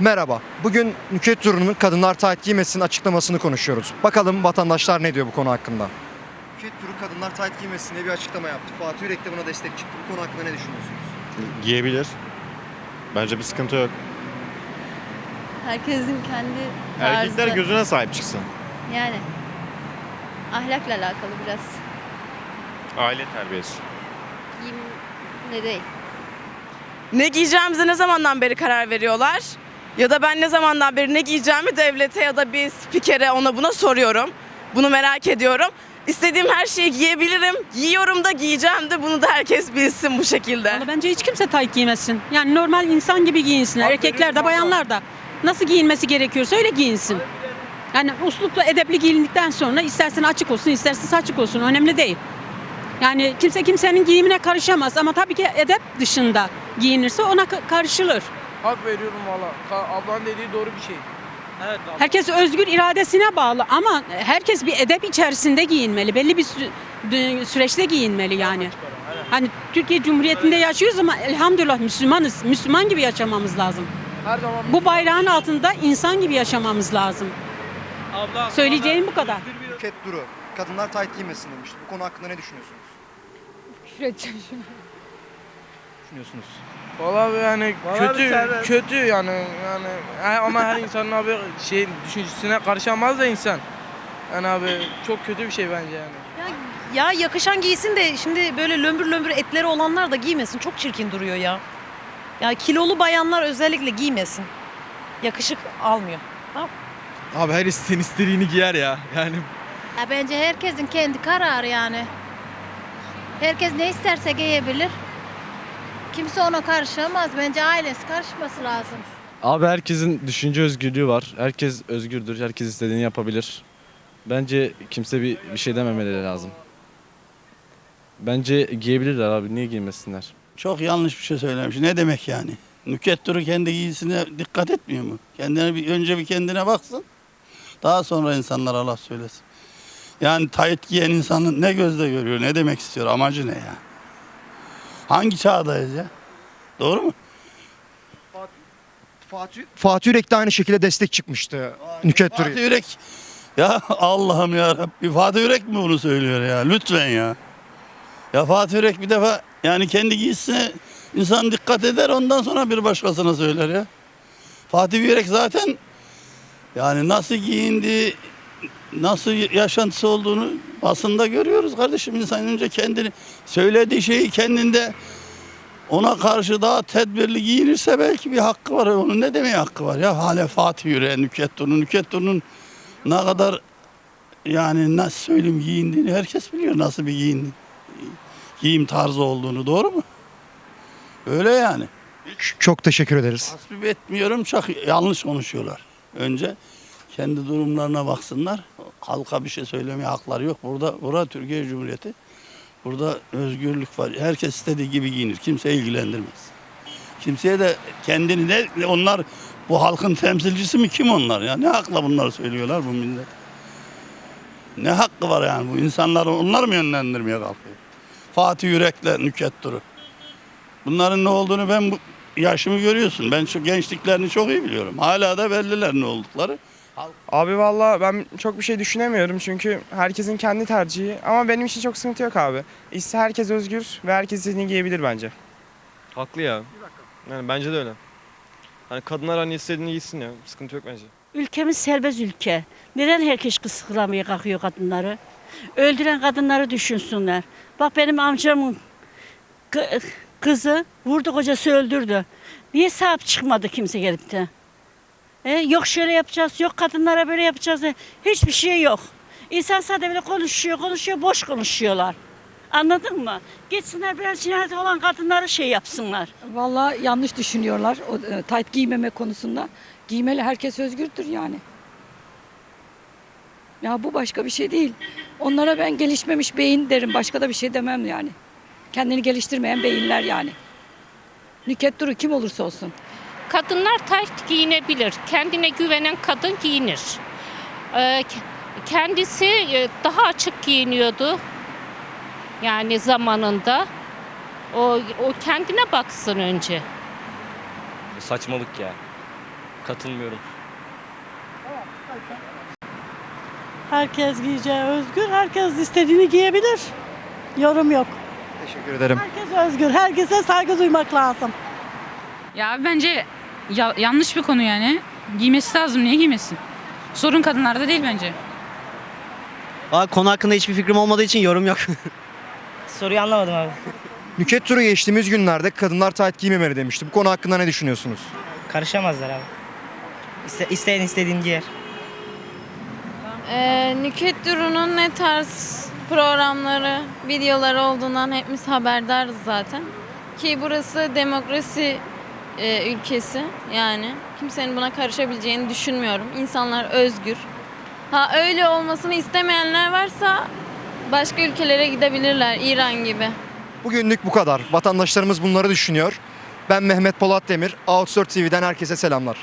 Merhaba. Bugün Nükhet Duru'nun kadınlar tayt giymesin açıklamasını konuşuyoruz. Bakalım vatandaşlar ne diyor bu konu hakkında? Nükhet Duru kadınlar tayt giymesin diye bir açıklama yaptı. Fatih Yürek de buna destek çıktı. Bu konu hakkında ne düşünüyorsunuz? Giyebilir. Bence bir sıkıntı yok. Herkesin kendi tarzı. Erkekler gözüne sahip çıksın. Yani ahlakla alakalı biraz. Aile terbiyesi. Giyimle değil. Ne giyeceğimize ne zamandan beri karar veriyorlar? Ya da ben ne zamandan beri ne giyeceğimi devlete ya da bir spikere ona buna soruyorum. Bunu merak ediyorum. İstediğim her şeyi giyebilirim. Giyiyorum da giyeceğim de bunu da herkes bilsin bu şekilde. Vallahi bence hiç kimse tayt giymesin. Yani normal insan gibi giyinsinler. Erkekler de bayanlar da. Nasıl giyinmesi gerekiyorsa öyle giyinsin. Yani uslupla edepli giyindikten sonra istersen açık olsun istersen açık olsun önemli değil. Yani kimse kimsenin giyimine karışamaz ama tabii ki edep dışında giyinirse ona ka- karışılır. Hak veriyorum valla. Ablanın dediği doğru bir şey. Evet Herkes özgür iradesine bağlı ama herkes bir edep içerisinde giyinmeli. Belli bir sü- süreçte giyinmeli yani. Hani Türkiye Cumhuriyeti'nde yaşıyoruz ama elhamdülillah Müslümanız. Müslüman gibi yaşamamız lazım. Her zaman Bu bayrağın altında insan gibi yaşamamız lazım. abla, Söyleyeceğim bu kadar. Nükhet Duru kadınlar tayt giymesin demişti. Bu konu hakkında ne düşünüyorsunuz? Düşünüyorsunuz. Valla yani Vallahi kötü serbest. kötü yani yani ama her insanın abi şey düşüncesine karışamaz da insan. Yani abi çok kötü bir şey bence yani. Ya yakışan giysin de şimdi böyle lömbür lömbür etleri olanlar da giymesin. Çok çirkin duruyor ya. Ya kilolu bayanlar özellikle giymesin. Yakışık almıyor. Abi her isteyen istediğini giyer ya. Yani Ya bence herkesin kendi kararı yani. Herkes ne isterse giyebilir. Kimse ona karışamaz. Bence ailesi karışması lazım. Abi herkesin düşünce özgürlüğü var. Herkes özgürdür. Herkes istediğini yapabilir. Bence kimse bir, bir şey dememeleri lazım. Bence giyebilirler abi. Niye giymesinler? Çok yanlış bir şey söylemiş. Ne demek yani? Nüket Duru kendi giysisine dikkat etmiyor mu? Kendine bir, önce bir kendine baksın. Daha sonra insanlara laf söylesin. Yani tayt giyen insanın ne gözle görüyor, ne demek istiyor, amacı ne ya? Hangi çağdayız ya? Doğru mu? Fatih, Fatih Yürek de aynı şekilde destek çıkmıştı Nükhet Fatih. Yürek. Ya Allah'ım ya Rabbi. Fatih Yürek mi bunu söylüyor ya? Lütfen ya. Ya Fatih Yürek bir defa yani kendi giysisine insan dikkat eder ondan sonra bir başkasına söyler ya. Fatih Yürek zaten yani nasıl giyindi, nasıl yaşantısı olduğunu basında görüyoruz kardeşim. İnsan önce kendini söylediği şeyi kendinde ona karşı daha tedbirli giyinirse belki bir hakkı var. Onun ne demeye hakkı var ya? Hale Fatih Yüreğe. Nükhet Duru'nun ne kadar yani nasıl söyleyeyim giyindiğini herkes biliyor. Nasıl bir giyin, giyim tarzı olduğunu. Doğru mu? Öyle yani. Çok teşekkür ederiz. Tasvip etmiyorum. Çok yanlış konuşuyorlar. Önce kendi durumlarına baksınlar. Halka bir şey söylemeye hakları yok. Burada, burada Türkiye Cumhuriyeti. Burada özgürlük var. Herkes istediği gibi giyinir. Kimse ilgilendirmez. Kimseye de kendini ne onlar bu halkın temsilcisi mi kim onlar ya? Ne hakla bunları söylüyorlar bu millet? Ne hakkı var yani bu insanları onlar mı yönlendirmeye kalkıyor? Fatih Yürek'le Nüket Duru. Bunların ne olduğunu ben bu yaşımı görüyorsun. Ben şu gençliklerini çok iyi biliyorum. Hala da belliler ne oldukları. Abi valla ben çok bir şey düşünemiyorum çünkü herkesin kendi tercihi ama benim için çok sıkıntı yok abi. İşte herkes özgür ve herkes istediğini giyebilir bence. Haklı ya. Yani bence de öyle. Hani kadınlar hani istediğini giysin ya. Sıkıntı yok bence. Ülkemiz serbest ülke. Neden herkes kısıklamaya kalkıyor kadınları? Öldüren kadınları düşünsünler. Bak benim amcamın kı- kızı vurdu kocası öldürdü. Niye sahip çıkmadı kimse gelip de? Yok şöyle yapacağız, yok kadınlara böyle yapacağız. Hiçbir şey yok. İnsan sadece böyle konuşuyor, konuşuyor, boş konuşuyorlar. Anladın mı? Gitsinler biraz cinayet olan kadınları şey yapsınlar. Vallahi yanlış düşünüyorlar o e, tayt giymeme konusunda. Giymeli herkes özgürdür yani. Ya bu başka bir şey değil. Onlara ben gelişmemiş beyin derim. Başka da bir şey demem yani. Kendini geliştirmeyen beyinler yani. Nüket Duru kim olursa olsun. Kadınlar tayt giyinebilir. Kendine güvenen kadın giyinir. Ee, kendisi e, daha açık giyiniyordu. Yani zamanında. O, o kendine baksın önce. Saçmalık ya. Katılmıyorum. Herkes giyeceği özgür, herkes istediğini giyebilir. Yorum yok. Teşekkür ederim. Herkes özgür, herkese saygı duymak lazım. Ya bence ya- yanlış bir konu yani. Giymesi lazım. Niye giymesin? Sorun kadınlarda değil bence. Abi konu hakkında hiçbir fikrim olmadığı için yorum yok. Soruyu anlamadım abi. Nüket Turu geçtiğimiz günlerde kadınlar tayt giymemeli demişti. Bu konu hakkında ne düşünüyorsunuz? Karışamazlar abi. İste, isteyen istediğini giyer. Ee, Nüket Duru'nun ne tarz programları, videoları olduğundan hepimiz haberdarız zaten. Ki burası demokrasi e, ülkesi yani. Kimsenin buna karışabileceğini düşünmüyorum. İnsanlar özgür. Ha öyle olmasını istemeyenler varsa başka ülkelere gidebilirler. İran gibi. Bugünlük bu kadar. Vatandaşlarımız bunları düşünüyor. Ben Mehmet Polat Demir. Outdoor TV'den herkese selamlar.